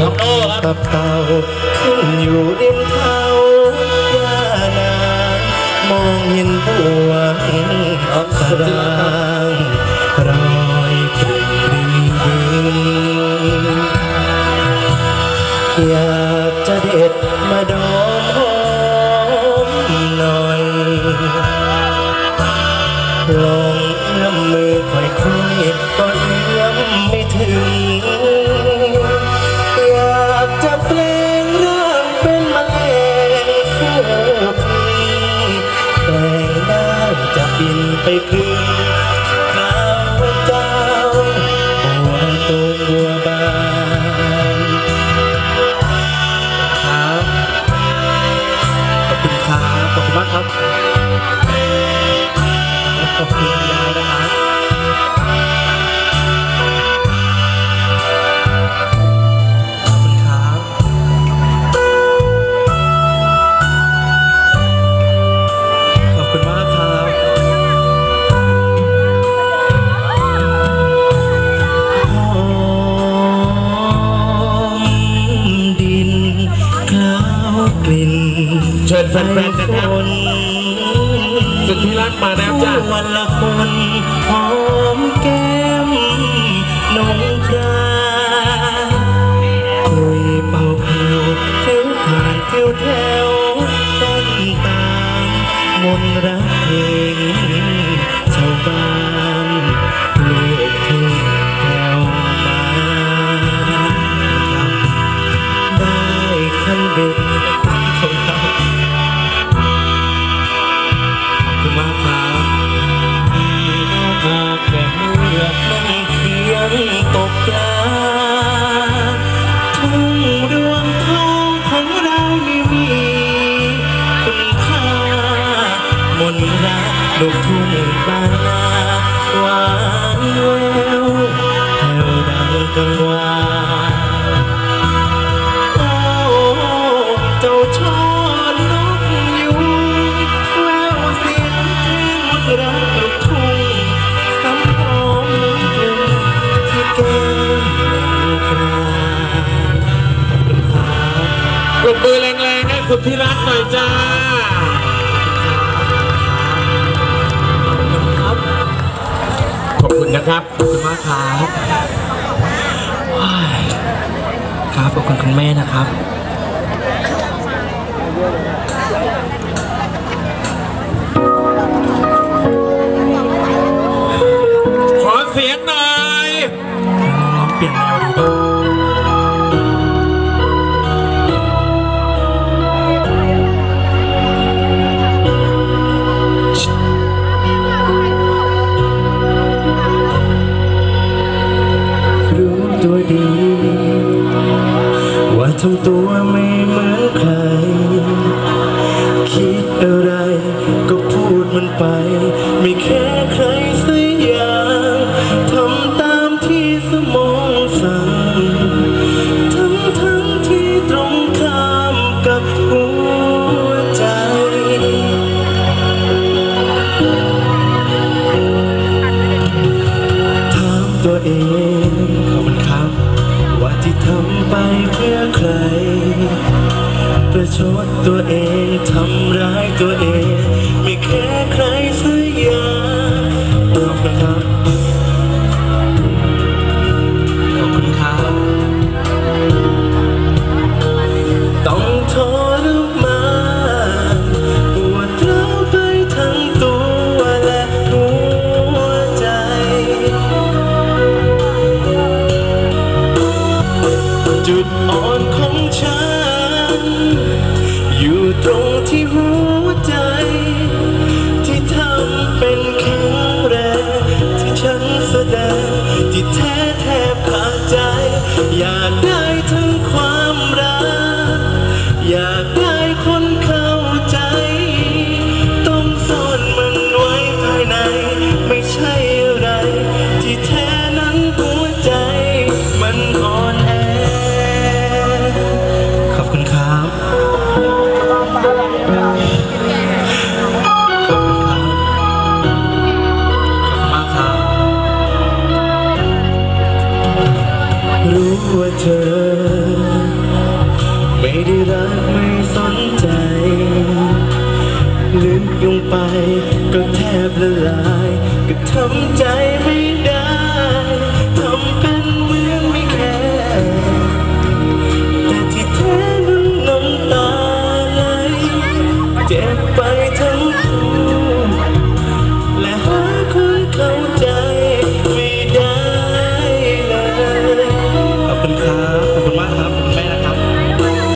กับกับเต่าขึ้นอยู่ริมเท้าย่านางมองเห็นพวงออกสรา ไปคืนข้าวเจ้าบัวตูมบัวบานครับขอบคุณครับขอบคุณมากครับขอบคุณ ชิญแฟนๆนะครับคนสุดที่รักมาแล้วจ้าวันละคนหอมแก้มนงคราคุยเป่าเผาผิวผ่านผิวแถวต้นตาลมนต์รัก ลูกทุ่งบ้านนาหวานแววแถวดังกังวานโอ้เจ้าช่อนกยูงแววเสียงเพลงรักลูกทุ่งคำหอมน้ำกลุ่มที่แก้มนางคราขอบคุณครับปรบมือแรงๆให้สุดที่รักหน่อยจ้า นะครับ ขอบคุณมากครับครับขอบคุณคุณแม่นะครับขอเสียงหน่อยลองเปลี่ยนแนวำตัวไม่เหมือนใคร คิดอะไรก็พูดมันไป ไม่แค่ ประชดตัวเองทำร้ายตัวเอง ไม่แค่ใคร ตรงที่หัวใจ ที่ทำเป็นแข็งแรงที่ฉันแสดงที่แท้แทบขาดใจ อยากได้ทั้งความรัก อยาก ได้รักไม่สนใจลึกลงไปก็แทบละลายก็ทำใจไม่